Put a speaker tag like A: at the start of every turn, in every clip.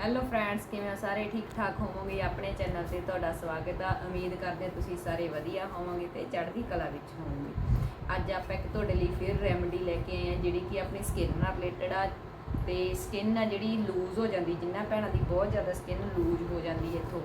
A: Hello friends ਕਿਵੇਂ ਹੋ? ਸਾਰੇ ਠੀਕ ਠਾਕ ਹੋਵੋਗੇ? ਆਪਣੇ ਚੈਨਲ ਤੇ ਤੁਹਾਡਾ ਸਵਾਗਤ ਆ। ਉਮੀਦ ਕਰਦੇ ਹਾਂ ਤੁਸੀਂ ਸਾਰੇ ਵਧੀਆ ਹੋਵੋਗੇ ਤੇ ਚੜ੍ਹਦੀ ਕਲਾ ਵਿੱਚ ਹੋਵੋਗੇ। ਅੱਜ ਆਪਾਂ ਇੱਕ ਤੁਹਾਡੇ ਲਈ ਫਿਰ ਰੈਮਡੀ ਲੈ ਕੇ ਆਏ ਹਾਂ, ਜਿਹੜੀ ਕਿ ਆਪਣੀ ਸਕਿਨ ਨਾਲ ਰਿਲੇਟਡ ਆ। ਤੇ ਸਕਿਨ ਆ ਜਿਹੜੀ ਲੂਜ਼ ਹੋ ਜਾਂਦੀ, ਜਿੰਨਾ ਭੈਣਾਂ ਦੀ ਬਹੁਤ ਜ਼ਿਆਦਾ ਸਕਿਨ ਲੂਜ਼ ਹੋ ਜਾਂਦੀ ਹੈ ਇੱਥੋਂ,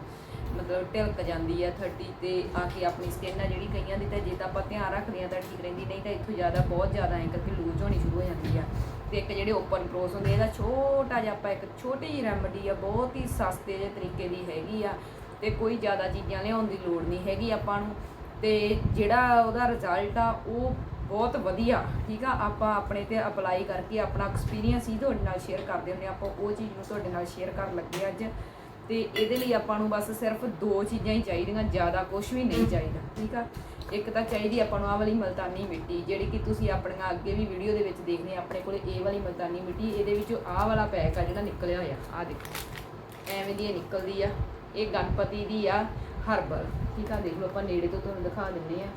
A: ਮਤਲਬ ਢਿਲਕ ਜਾਂਦੀ ਆ 30 ਤੇ ਆ ਕੇ ਆਪਣੀ ਸਕਿਨ ਆ ਜਿਹੜੀ ਕਈਆਂ ਦੀ ਤਾਂ ਜੇ ਤਾਂ ਆਪਾਂ ਧਿਆਨ ਰੱਖਦੇ ਆ ਤਾਂ ਠੀਕ ਰਹਿੰਦੀ, ਨਹੀਂ ਤਾਂ ਇੱਥੋਂ ਜ਼ਿਆਦਾ, ਬਹੁਤ ਜ਼ਿਆਦਾ ਐਂ ਕਰਕੇ ਲੂਜ਼ ਹੋਣੀ ਸ਼ੁਰੂ ਹੋ ਜਾਂਦੀ ਆ। ਤੇ ਇੱਕ ਜਿਹੜੇ ਓਪਨ ਕ੍ਰੋਸ ਹੁੰਦੇ ਇਹਦਾ ਛੋਟਾ ਜਿਹਾ ਆਪਾਂ ਇੱਕ ਛੋਟੀ ਜਿਹੀ ਰੈਮਡੀ ਆ, ਬਹੁਤ ਹੀ ਸਸਤੇ ਜਿਹੇ ਤਰੀਕੇ ਦੀ ਹੈਗੀ ਆ ਤੇ ਕੋਈ ਜ਼ਿਆਦਾ ਚੀਜ਼ਾਂ ਲਿਆਉਣ ਦੀ ਲੋੜ ਨਹੀਂ ਹੈਗੀ ਆਪਾਂ ਨੂੰ। ਤੇ ਜਿਹੜਾ ਉਹਦਾ ਰਿਜ਼ਲਟ ਆ, ਉਹ ਬਹੁਤ ਵਧੀਆ, ਠੀਕ ਆ? ਆਪਾਂ ਆਪਣੇ ਤੇ ਅਪਲਾਈ ਕਰਕੇ ਆਪਣਾ ਐਕਸਪੀਰੀਅੰਸ ਹੀ ਤੁਹਾਡੇ ਨਾਲ ਸ਼ੇਅਰ ਕਰਦੇ ਹੁੰਦੇ ਹਾਂ। ਆਪਾਂ ਉਹ ਚੀਜ਼ ਨੂੰ ਤੁਹਾਡੇ ਨਾਲ ਸ਼ੇਅਰ ਕਰਨ ਲੱਗੇ ਅੱਜ। ਤੇ ਇਹਦੇ ਲਈ ਆਪਾਂ ਨੂੰ ਬਸ ਸਿਰਫ ਦੋ ਚੀਜ਼ਾਂ ਹੀ ਚਾਹੀਦੀਆਂ, ਜ਼ਿਆਦਾ ਕੁਝ ਵੀ ਨਹੀਂ ਚਾਹੀਦਾ, ਠੀਕ ਆ? ਇੱਕ ਤਾਂ ਚਾਹੀਦੀ ਆਪਾਂ ਨੂੰ ਆਹ ਵਾਲੀ ਮਲਤਾਨੀ ਮਿੱਟੀ, ਜਿਹੜੀ ਕਿ ਤੁਸੀਂ ਆਪਣੀਆਂ ਅੱਗੇ ਵੀ ਵੀਡੀਓ ਦੇ ਵਿੱਚ ਦੇਖਦੇ ਆ, ਆਪਣੇ ਕੋਲੇ ਇਹ ਵਾਲੀ ਮਲਤਾਨੀ ਮਿੱਟੀ, ਇਹਦੇ ਵਿੱਚੋਂ ਆਹ ਵਾਲਾ ਪੈਕ ਆ ਜਿਹੜਾ ਨਿਕਲਿਆ ਹੋਇਆ, ਆਹ ਦੇਖੋ। ਐਵੇਂ ਦੀ ਇਹ ਨਿਕਲਦੀ ਆ, ਇਹ ਗਣਪਤੀ ਦੀ ਆ, ਹਰਬਲ। ਠੀਕ ਆ, ਦੇਖ ਲਓ ਆਪਾਂ ਨੇੜੇ ਤੋਂ ਤੁਹਾਨੂੰ ਦਿਖਾ ਦਿੰਦੇ ਆ।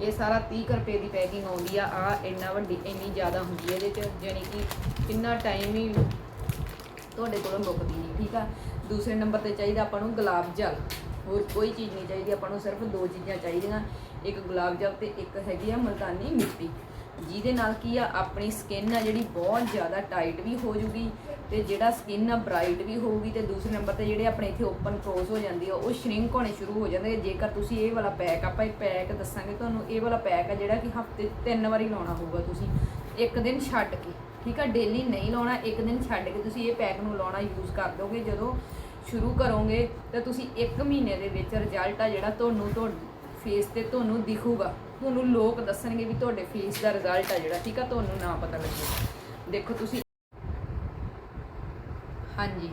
A: ਇਹ ਸਾਰਾ 30 ਕੁ ਰੁਪਏ ਦੀ ਪੈਕਿੰਗ ਆਉਂਦੀ ਆ ਆ ਇੰਨਾ ਵੱਡੀ, ਇੰਨੀ ਜ਼ਿਆਦਾ ਹੁੰਦੀ ਹੈ ਇਹਦੇ ਚ ਯਾਨੀ ਕਿ ਕਿੰਨਾ ਟਾਈਮ ਹੀ ਤੁਹਾਡੇ ਕੋਲੋਂ ਮੁੱਕਦੀ ਨਹੀਂ ਠੀਕ ਆ। ਦੂਸਰੇ ਨੰਬਰ ਤੇ ਚਾਹੀਦਾ ਆਪਾਂ ਨੂੰ ਗੁਲਾਬ ਜਲ। ਹੋਰ ਕੋਈ ਚੀਜ਼ ਨਹੀਂ ਚਾਹੀਦੀ, ਆਪਾਂ ਨੂੰ ਸਿਰਫ ਦੋ ਚੀਜ਼ਾਂ ਚਾਹੀਦੀਆਂ, ਇੱਕ ਗੁਲਾਬ ਜਲ ਤੇ ਇੱਕ ਹੈਗੀ ਆ ਮਲਤਾਨੀ ਮਿੱਟੀ। ਜਿਹਦੇ ਨਾਲ ਕੀ ਆ, ਆਪਣੀ ਸਕਿਨ ਆ ਜਿਹੜੀ ਬਹੁਤ ਜ਼ਿਆਦਾ ਟਾਈਟ ਵੀ ਹੋ ਜੂਗੀ ਤੇ ਜਿਹੜਾ ਸਕਿਨ ਆ ਬ੍ਰਾਈਟ ਵੀ ਹੋਊਗੀ ਤੇ ਦੂਸਰੇ ਨੰਬਰ ਤੇ ਜਿਹੜੇ ਆਪਣੇ ਇੱਥੇ ਓਪਨ ਕ੍ਰੋਸ ਹੋ ਜਾਂਦੀ ਆ, ਉਹ ਸ਼ਰਿੰਕ ਹੋਣੇ ਸ਼ੁਰੂ ਹੋ ਜਾਂਦੇ ਜੇਕਰ ਤੁਸੀਂ ਇਹ ਵਾਲਾ ਪੈਕ ਆਪਾਂ ਇਹ ਪੈਕ ਦੱਸਾਂਗੇ ਤੁਹਾਨੂੰ, ਇਹ ਵਾਲਾ ਪੈਕ ਆ ਜਿਹੜਾ ਕਿ ਹਫ਼ਤੇ ਤਿੰਨ ਵਾਰੀ ਲਾਉਣਾ ਹੋਊਗਾ ਤੁਸੀਂ। ਇੱਕ ਦਿਨ ਛੱਡ ਕੇ, ਠੀਕ ਆ ਡੇਲੀ ਨਹੀਂ ਲਾਉਣਾ, ਇੱਕ ਦਿਨ ਛੱਡ ਕੇ ਤੁਸੀਂ ਇਹ ਪੈਕ ਨੂੰ ਲਾਉਣਾ ਯੂਜ਼ ਕਰ ਦੋਗੇ ਜਦੋਂ ਸ਼ੁਰੂ ਕਰੋਗੇ ਤਾਂ ਤੁਸੀਂ 1 ਮਹੀਨੇ ਦੇ ਵਿੱਚ ਰਿਜ਼ਲਟ ਆ ਜਿਹੜਾ ਤੁਹਾਨੂੰ ਤੁਹਾਡੇ ਫੇਸ ਤੇ ਤੁਹਾਨੂੰ ਦਿਖੂਗਾ। ਤੁਹਾਨੂੰ ਲੋਕ ਦੱਸਣਗੇ ਵੀ ਤੁਹਾਡੇ ਫੇਸ ਦਾ ਰਿਜ਼ਲਟ ਆ ਜਿਹੜਾ, ਠੀਕ ਆ? ਤੁਹਾਨੂੰ ਨਾ ਪਤਾ ਲੱਗੇ। ਦੇਖੋ ਤੁਸੀਂ ਹਾਂਜੀ।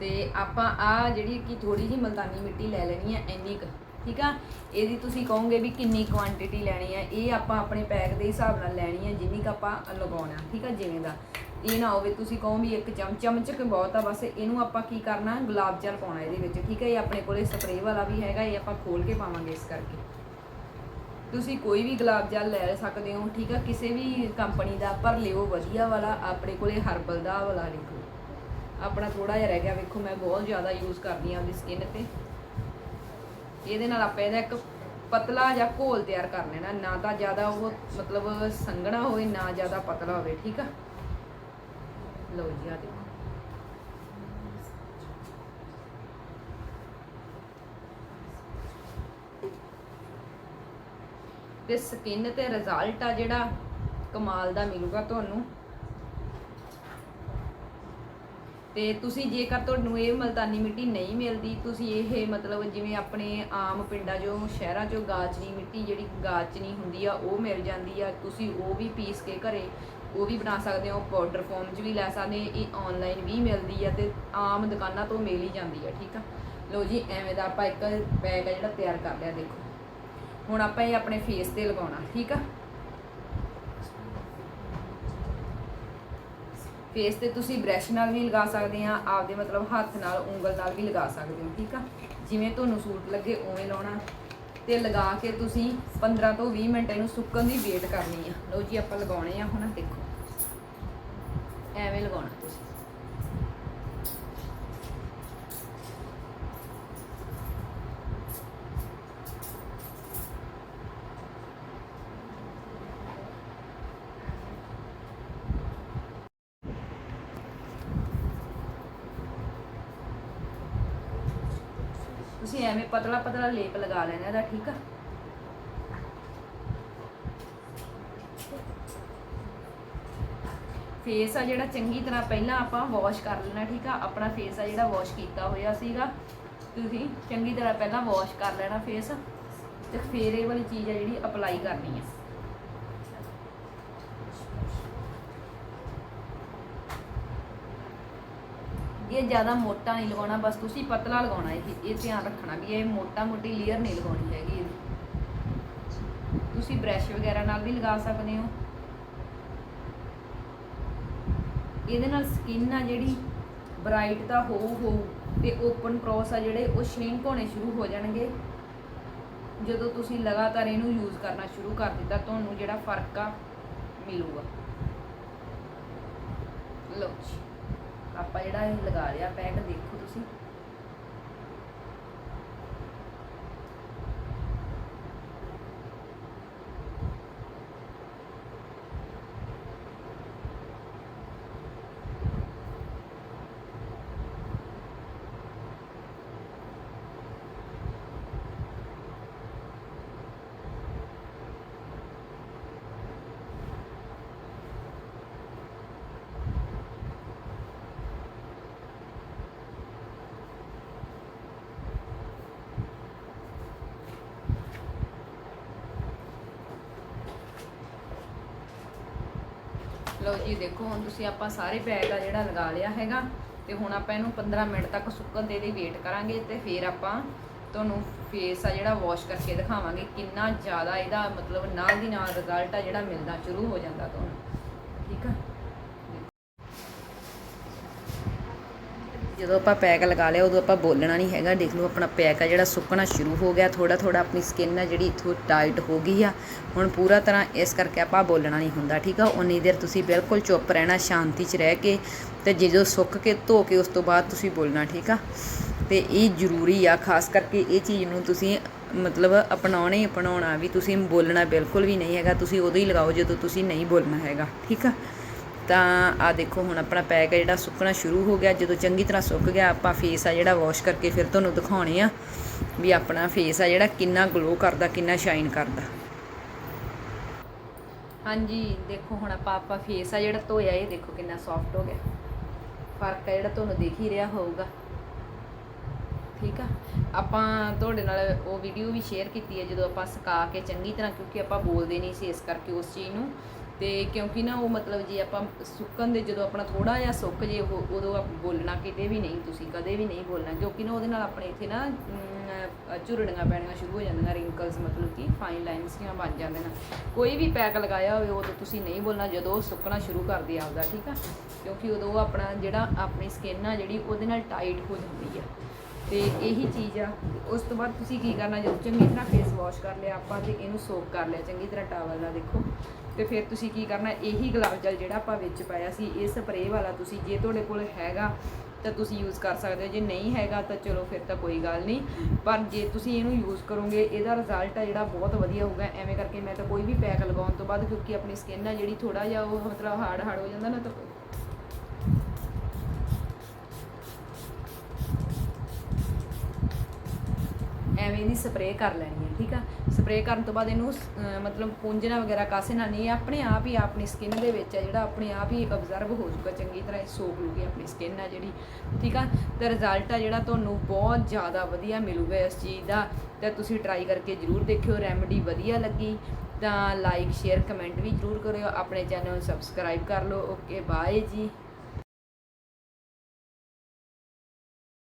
A: ਤੇ ਆਪਾਂ ਆ ਜਿਹੜੀ ਕਿ ਥੋੜੀ ਜਿਹੀ ਮਲਤਾਨੀ ਮਿੱਟੀ ਲੈ ਲੈਣੀ ਆ, ਇੰਨੀ ਕੁ, ਠੀਕ ਆ? ਇਹਦੀ ਤੁਸੀਂ ਕਹੋਗੇ ਵੀ ਕਿੰਨੀ ਕੁਆਂਟੀਟੀ ਲੈਣੀ ਆ। ਇਹ ਆਪਾਂ ਆਪਣੇ ਪੈਕ ਦੇ ਹਿਸਾਬ ਨਾਲ ਲੈਣੀ ਆ, ਜਿੰਨੀ ਕੁ ਆਪਾਂ ਲਗਾਉਣਾ, ਠੀਕ ਆ? ਜਿਵੇਂ ਦਾ। ਇਹ ਨਾ ਹੋਵੇ, ਤੁਸੀਂ ਕਹੋ ਵੀ ਇੱਕ ਚਮਚ ਚਮਚ ਕਿ ਬਹੁਤ ਆ, ਬਸ ਇਹਨੂੰ ਆਪਾਂ ਕੀ ਕਰਨਾ, ਗੁਲਾਬ ਜਲ ਪਾਉਣਾ ਇਹਦੇ ਵਿੱਚ, ਠੀਕ ਹੈ? ਇਹ ਆਪਣੇ ਕੋਲੇ ਸਪਰੇਅ ਵਾਲਾ ਵੀ ਹੈਗਾ, ਇਹ ਆਪਾਂ ਖੋਲ ਕੇ ਪਾਵਾਂਗੇ ਇਸ ਕਰਕੇ। ਤੁਸੀਂ ਕੋਈ ਵੀ ਗੁਲਾਬ ਜਲ ਲੈ ਸਕਦੇ ਹੋ, ਠੀਕ ਆ? ਕਿਸੇ ਵੀ ਕੰਪਨੀ ਦਾ, ਪਰ ਲਿਓ ਵਧੀਆ ਵਾਲਾ, ਆਪਣੇ ਕੋਲੇ ਹਰਬਲ ਦਾ ਆਹ ਵਾਲਾ ਲਿਖੋ ਆਪਣਾ ਥੋੜਾ ਜਿਹਾ ਰਹਿ ਗਿਆ, ਵੇਖੋ, ਮੈਂ ਬਹੁਤ ਜ਼ਿਆਦਾ ਯੂਜ਼ ਕਰਦੀ ਹਾਂ ਆਪਣੀ ਸਕਿਨ ਤੇ। ਇਹਦੇ ਨਾਲ ਆਪਾਂ ਇਹਦਾ ਇੱਕ ਪਤਲਾ ਜਿਹਾ ਘੋਲ ਤਿਆਰ ਕਰ ਲੈਣਾ, ਨਾ ਤਾਂ ਜ਼ਿਆਦਾ ਉਹ ਮਤਲਬ ਸੰਘਣਾ ਹੋਵੇ, ਨਾ ਜ਼ਿਆਦਾ ਪਤਲਾ ਹੋਵੇ, ਠੀਕ ਆ? ਲਓ ਜੀ, ਆ ਦੇਖੋ। ਤੇ ਸਕਿਨ ਤੇ ਰਿਜ਼ਲਟ ਆ ਜਿਹੜਾ ਕਮਾਲ ਦਾ ਮਿਲੂਗਾ ਤੁਹਾਨੂੰ। ਤੇ ਤੁਸੀਂ ਜੇਕਰ ਤੁਹਾਨੂੰ ਇਹ ਮਲਤਾਨੀ ਮਿੱਟੀ ਨਹੀਂ ਮਿਲਦੀ, ਤੁਸੀਂ ਇਹ ਮਤਲਬ ਜਿਵੇਂ ਆਪਣੇ ਆਮ ਪਿੰਡਾਂ 'ਚੋਂ, ਸ਼ਹਿਰਾਂ 'ਚੋਂ ਗਾਚਨੀ ਮਿੱਟੀ ਜਿਹੜੀ ਗਾਚਨੀ ਹੁੰਦੀ ਆ, ਉਹ ਮਿਲ ਜਾਂਦੀ ਆ। ਤੁਸੀਂ ਉਹ ਵੀ ਪੀਸ ਕੇ ਘਰੇ ਉਹ ਵੀ ਬਣਾ ਸਕਦੇ ਹੋ ਪਾਊਡਰ ਫਾਰਮ 'ਚ ਵੀ ਲੈ ਸਕਦੇ ਇਹ ਆਨਲਾਈਨ ਵੀ ਮਿਲਦੀ ਆ ਤੇ ਆਮ ਦੁਕਾਨਾਂ ਤੋਂ ਮਿਲ ਹੀ ਜਾਂਦੀ ਆ, ਠੀਕ ਆ? ਲਓ ਜੀ, ਐਵੇਂ ਦਾ ਆਪਾਂ ਇੱਕ ਬੈਗ ਆ ਜਿਹੜਾ ਤਿਆਰ ਕਰ ਲਿਆ, ਦੇਖੋ। ਹੁਣ ਆਪਾਂ ਇਹ ਆਪਣੇ ਫੇਸ ਤੇ ਲਗਾਉਣਾ, ਠੀਕ ਆ? ਫੇਸ ਤੇ ਤੁਸੀਂ ਬ੍ਰਸ਼ ਨਾਲ ਵੀ ਲਗਾ ਸਕਦੇ ਆ, ਆਪਦੇ ਮਤਲਬ ਹੱਥ ਨਾਲ, ਉਂਗਲ ਨਾਲ ਵੀ ਲਗਾ ਸਕਦੇ ਹੋ, ਠੀਕ ਆ? ਜਿਵੇਂ ਤੁਹਾਨੂੰ ਸੂਟ ਲੱਗੇ, ਉਵੇਂ ਲਾਉਣਾ। ਤੇ ਲਗਾ ਕੇ ਤੁਸੀਂ 15 ਤੋਂ 20 ਮਿੰਟ ਇਹਨੂੰ ਸੁੱਕਣ ਦੀ ਵੇਟ ਕਰਨੀ ਆ। ਲਓ ਜੀ, ਆਪਾਂ ਲਗਾਉਣੇ ਆ ਹੁਣ, ਦੇਖੋ। ਐਵੇਂ ਲਗਾਉਣਾ ਤੁਸੀਂ। ਤੁਸੀਂ ਐਵੇਂ ਪਤਲਾ ਪਤਲਾ ਲੇਪ ਲਗਾ ਲੈਣਾ ਇਹਦਾ ਠੀਕ ਆ? ਫੇਸ ਆ ਜਿਹੜਾ ਚੰਗੀ ਤਰ੍ਹਾਂ ਪਹਿਲਾਂ ਆਪਾਂ ਵਾਸ਼ ਕਰ ਲੈਣਾ, ਠੀਕ ਆ? ਆਪਣਾ ਫੇਸ ਆ ਜਿਹੜਾ ਵਾਸ਼ ਕੀਤਾ ਹੋਇਆ ਸੀਗਾ। ਤੁਸੀਂ ਚੰਗੀ ਤਰ੍ਹਾਂ ਪਹਿਲਾਂ ਵਾਸ਼ ਕਰ ਲੈਣਾ ਫੇਸ ਤੇ ਫੇਰ ਇਹ ਵਾਲੀ ਚੀਜ਼ ਆ ਜਿਹੜੀ ਅਪਲਾਈ ਕਰਨੀ ਆ। ਇਹ ਜ਼ਿਆਦਾ ਮੋਟਾ ਨਹੀਂ ਲਗਾਉਣਾ, ਬਸ ਤੁਸੀਂ ਪਤਲਾ ਲਗਾਉਣਾ ਇਹ ਇਹ ਧਿਆਨ ਰੱਖਣਾ ਵੀ ਇਹ ਮੋਟਾ ਮੋਟੀ ਲੇਅਰ ਨਹੀਂ ਲਗਾਉਣੀ ਹੈਗੀ। ਤੁਸੀਂ ਬ੍ਰਸ਼ ਵਗੈਰਾ ਨਾਲ ਵੀ ਲਗਾ ਸਕਦੇ ਹੋ। ਇਹਦੇ ਨਾਲ ਸਕਿਨ ਆ ਜਿਹੜੀ ਬ੍ਰਾਈਟ ਤਾਂ ਹੋਊ ਹੋਊ ਤੇ ਓਪਨ ਕ੍ਰੋਸ ਆ ਜਿਹੜੇ, ਉਹ ਸ਼ਰਿੰਕ ਹੋਣੇ ਸ਼ੁਰੂ ਹੋ ਜਾਣਗੇ। ਜਦੋਂ ਤੁਸੀਂ ਲਗਾਤਾਰ ਇਹਨੂੰ ਯੂਜ਼ ਕਰਨਾ ਸ਼ੁਰੂ ਕਰ ਦਿੱਤਾ, ਤੁਹਾਨੂੰ ਜਿਹੜਾ ਫ਼ਰਕ ਆ ਮਿਲੂਗਾ। ਲਓ ਜੀ, ਆਪਾਂ ਜਿਹੜਾ ਇਹ ਲਗਾ ਲਿਆ ਪੈਕ ਦੇਖੋ ਤੁਸੀਂ। ਲਓ ਜੀ, ਦੇਖੋ, ਹੁਣ ਤੁਸੀਂ ਆਪਾਂ ਸਾਰੇ ਬੈਗ ਆ ਜਿਹੜਾ ਲਗਾ ਲਿਆ ਹੈਗਾ, ਤੇ ਹੁਣ ਆਪਾਂ ਇਹਨੂੰ 15 ਮਿੰਟ ਤੱਕ ਸੁੱਕਣ ਦੇ ਲਈ ਵੇਟ ਕਰਾਂਗੇ ਤੇ ਫਿਰ ਆਪਾਂ ਤੁਹਾਨੂੰ ਫੇਸ ਆ ਜਿਹੜਾ ਵਾਸ਼ ਕਰਕੇ ਦਿਖਾਵਾਂਗੇ ਕਿੰਨਾ ਜ਼ਿਆਦਾ ਇਹਦਾ ਮਤਲਬ ਨਾਲ ਦੀ ਨਾਲ ਰਿਜ਼ਲਟ ਆ ਜਿਹੜਾ ਮਿਲਣਾ ਸ਼ੁਰੂ ਹੋ ਜਾਂਦਾ ਤੁਹਾਨੂੰ ਠੀਕ ਆ ਜਦੋਂ ਆਪਾਂ ਪੈਕ ਲਗਾ ਲਿਆ, ਉਦੋਂ ਆਪਾਂ ਬੋਲਣਾ ਨਹੀਂ ਹੈਗਾ। ਦੇਖ ਲਓ, ਆਪਣਾ ਪੈਕ ਆ ਜਿਹੜਾ ਸੁੱਕਣਾ ਸ਼ੁਰੂ ਹੋ ਗਿਆ। ਥੋੜਾ ਥੋੜਾ ਆਪਣੀ ਸਕਿਨ ਆ ਜਿਹੜੀ ਇਥੋਂ ਟਾਈਟ ਹੋ ਗਈ ਆ। ਹੁਣ ਪੂਰਾ ਤਰ੍ਹਾਂ ਇਸ ਕਰਕੇ ਆਪਾਂ ਬੋਲਣਾ ਨਹੀਂ ਹੁੰਦਾ, ਠੀਕ ਆ? ਉਨੀ ਦੇਰ ਤੁਸੀਂ ਬਿਲਕੁਲ ਚੁੱਪ ਰਹਿਣਾ, ਸ਼ਾਂਤੀ 'ਚ ਰਹਿ ਕੇ ਤੇ ਜਦੋਂ ਸੁੱਕ ਕੇ ਧੋ ਕੇ ਉਸ ਤੋਂ ਬਾਅਦ ਤੁਸੀਂ ਬੋਲਣਾ, ਠੀਕ ਆ? ਤੇ ਇਹ ਜ਼ਰੂਰੀ ਆ, ਖਾਸ ਕਰਕੇ ਇਹ ਚੀਜ਼ ਨੂੰ ਤੁਸੀਂ ਮਤਲਬ ਅਪਣਾਉਣਾ ਹੀ ਅਪਣਾਉਣਾ ਵੀ ਤੁਸੀਂ ਬੋਲਣਾ ਬਿਲਕੁਲ ਵੀ ਨਹੀਂ ਹੈਗਾ। ਤੁਸੀਂ ਉਦੋਂ ਹੀ ਲਗਾਓ ਜਦੋਂ ਤੁਸੀਂ ਨਹੀਂ ਬੋਲਣਾ ਹੈਗਾ, ਠੀਕ ਆ? ਤਾਂ ਆ ਦੇਖੋ, ਹੁਣ ਆਪਣਾ ਪੈਕ ਹੈ ਜਿਹੜਾ ਸੁੱਕਣਾ ਸ਼ੁਰੂ ਹੋ ਗਿਆ। ਜਦੋਂ ਚੰਗੀ ਤਰ੍ਹਾਂ ਸੁੱਕ ਗਿਆ, ਆਪਾਂ ਫੇਸ ਆ ਜਿਹੜਾ ਵਾਸ਼ ਕਰਕੇ ਫਿਰ ਤੁਹਾਨੂੰ ਦਿਖਾਉਣੇ ਆ ਵੀ ਆਪਣਾ ਫੇਸ ਆ ਜਿਹੜਾ ਕਿੰਨਾ ਗਲੋ ਕਰਦਾ, ਕਿੰਨਾ ਸ਼ਾਈਨ ਕਰਦਾ। ਹਾਂਜੀ, ਦੇਖੋ, ਹੁਣ ਆਪਾਂ ਆਪਾਂ ਫੇਸ ਆ ਜਿਹੜਾ ਧੋਇਆ, ਇਹ ਦੇਖੋ ਕਿੰਨਾ ਸੌਫਟ ਹੋ ਗਿਆ। ਫ਼ਰਕ ਆ ਜਿਹੜਾ ਤੁਹਾਨੂੰ ਦੇਖ ਹੀ ਰਿਹਾ ਹੋਊਗਾ। ਠੀਕ ਆ? ਆਪਾਂ ਤੁਹਾਡੇ ਨਾਲ ਉਹ ਵੀਡੀਓ ਵੀ ਸ਼ੇਅਰ ਕੀਤੀ ਹੈ ਜਦੋਂ ਆਪਾਂ ਸੁਕਾ ਕੇ ਚੰਗੀ ਤਰ੍ਹਾਂ, ਕਿਉਂਕਿ ਆਪਾਂ ਬੋਲਦੇ ਨਹੀਂ ਸੀ ਇਸ ਕਰਕੇ ਉਸ ਚੀਜ਼ ਨੂੰ। ਤੇ ਕਿਉਂਕਿ ਨਾ ਉਹ ਮਤਲਬ ਜੇ ਆਪਾਂ ਸੁੱਕਣ ਦੇ ਜਦੋਂ ਆਪਣਾ ਥੋੜਾ ਜਿਹਾ ਸੁੱਕ ਜੇ ਉਹ ਉਦੋਂ ਆਪ ਬੋਲਣਾ ਕਿਤੇ ਵੀ ਨਹੀਂ ਤੁਸੀਂ ਕਦੇ ਵੀ ਨਹੀਂ ਬੋਲਣਾ ਕਿਉਂਕਿ ਨਾ ਉਹਦੇ ਨਾਲ ਆਪਣੇ ਇੱਥੇ ਨਾ ਅਮ, ਝੁਰੜੀਆਂ ਪੈਣੀਆਂ ਸ਼ੁਰੂ ਹੋ ਜਾਂਦੀਆਂ ਰਿੰਕਲਸ ਮਤਲਬ ਕਿ ਫਾਈਨ ਲਾਈਨਸ ਜਿਹੀਆਂ ਬਣ ਜਾਂਦੇ ਨੇ। ਕੋਈ ਵੀ ਪੈਕ ਲਗਾਇਆ ਹੋਵੇ ਉਦੋਂ ਤੁਸੀਂ ਨਹੀਂ ਬੋਲਣਾ ਜਦੋਂ ਉਹ ਸੁੱਕਣਾ ਸ਼ੁਰੂ ਕਰਦੀ ਆਪਦਾ ਠੀਕ ਆ? ਕਿਉਂਕਿ ਉਦੋਂ ਆਪਣਾ ਜਿਹੜਾ ਆਪਣੀ ਸਕਿਨ ਆ ਜਿਹੜੀ ਉਹਦੇ ਨਾਲ ਟਾਈਟ ਹੋ ਜਾਂਦੀ ਆ। ਤੇ ਇਹੀ ਚੀਜ਼ ਆ। ਉਸ ਤੋਂ ਬਾਅਦ ਤੁਸੀਂ ਕੀ ਕਰਨਾ, ਜਦੋਂ ਚੰਗੀ ਤਰ੍ਹਾਂ ਫੇਸ ਵਾਸ਼ ਕਰ ਲਿਆ ਆਪਾਂ ਤੇ ਇਹਨੂੰ ਸੋਕ ਕਰ ਲਿਆ, ਚੰਗੀ ਤਰ੍ਹਾਂ ਟਾਵਲ ਨਾਲ ਦੇਖੋ। ਤੇ ਫਿਰ ਤੁਸੀਂ ਕੀ ਕਰਨਾ, ਇਹੀ ਗੁਲਾਬ ਜਲ ਜਿਹੜਾ ਆਪਾਂ ਵਿੱਚ ਪਾਇਆ ਸੀ, ਇਹ ਸਪਰੇਅ ਵਾਲਾ ਤੁਸੀਂ ਜੇ ਤੁਹਾਡੇ ਕੋਲ ਹੈਗਾ, ਤਾਂ ਤੁਸੀਂ ਯੂਜ਼ ਕਰ ਸਕਦੇ ਹੋ। ਜੇ ਨਹੀਂ ਹੈਗਾ, ਤਾਂ ਚਲੋ ਫਿਰ ਤਾਂ ਕੋਈ ਗੱਲ ਨਹੀਂ। ਪਰ ਜੇ ਤੁਸੀਂ ਇਹਨੂੰ ਯੂਜ਼ ਕਰੋਗੇ, ਇਹਦਾ ਰਿਜ਼ਲਟ ਆ ਜਿਹੜਾ ਬਹੁਤ ਵਧੀਆ ਹੋਊਗਾ। ਐਵੇਂ ਕਰਕੇ ਮੈਂ ਤਾਂ ਕੋਈ ਵੀ ਪੈਕ ਲਗਾਉਣ ਤੋਂ ਬਾਅਦ, ਕਿਉਂਕਿ ਆਪਣੀ ਸਕਿਨ ਆ ਜਿਹੜੀ ਥੋੜਾ ਜਿਹਾ ਉਹ ਮਤਲਬ ਹਾਰਡ ਹਾਰਡ ਹੋ ਜਾਂਦਾ ਨਾ, ਤਾਂ ਐਵੇਂ ਦੀ ਸਪਰੇਅ ਕਰ ਲੈਣੀ ਹੈ, ਠੀਕ ਆ? ਸਪਰੇਅ ਕਰਨ ਤੋਂ ਬਾਅਦ ਇਹਨੂੰ ਮਤਲਬ ਪੂੰਝਣਾ ਵਗੈਰਾ ਕਾਸੇ ਨਾਲ ਨਹੀਂ, ਇਹ ਆਪਣੇ ਆਪ ਹੀ ਆਪਣੀ ਸਕਿਨ ਦੇ ਵਿੱਚ ਹੈ, ਜਿਹੜਾ ਆਪਣੇ ਆਪ ਹੀ ਅਬਜ਼ਰਵ ਹੋ ਜਾਊਗਾ, ਚੰਗੀ ਤਰ੍ਹਾਂ ਇਹ ਸੋਕ ਲੂਗੀ ਆਪਣੀ ਸਕਿਨ ਆ ਜਿਹੜੀ, ਠੀਕ ਆ? ਤੇ ਰਿਜ਼ਲਟ ਆ ਜਿਹੜਾ ਤੁਹਾਨੂੰ ਬਹੁਤ ਜ਼ਿਆਦਾ ਵਧੀਆ ਮਿਲੂਗਾ ਇਸ ਚੀਜ਼ ਦਾ, ਤੇ ਤੁਸੀਂ ਟਰਾਈ ਕਰਕੇ ਜਰੂਰ ਦੇਖਿਓ ਰੈਮਡੀ ਵਧੀਆ ਲੱਗੀ, ਤਾਂ ਲਾਈਕ ਸ਼ੇਅਰ ਕਮੈਂਟ ਵੀ ਜਰੂਰ ਕਰਿਓ, ਆਪਣੇ ਚੈਨਲ ਨੂੰ ਸਬਸਕ੍ਰਾਈਬ ਕਰ ਲਓ ਓਕੇ ਬਾਏ ਜੀ।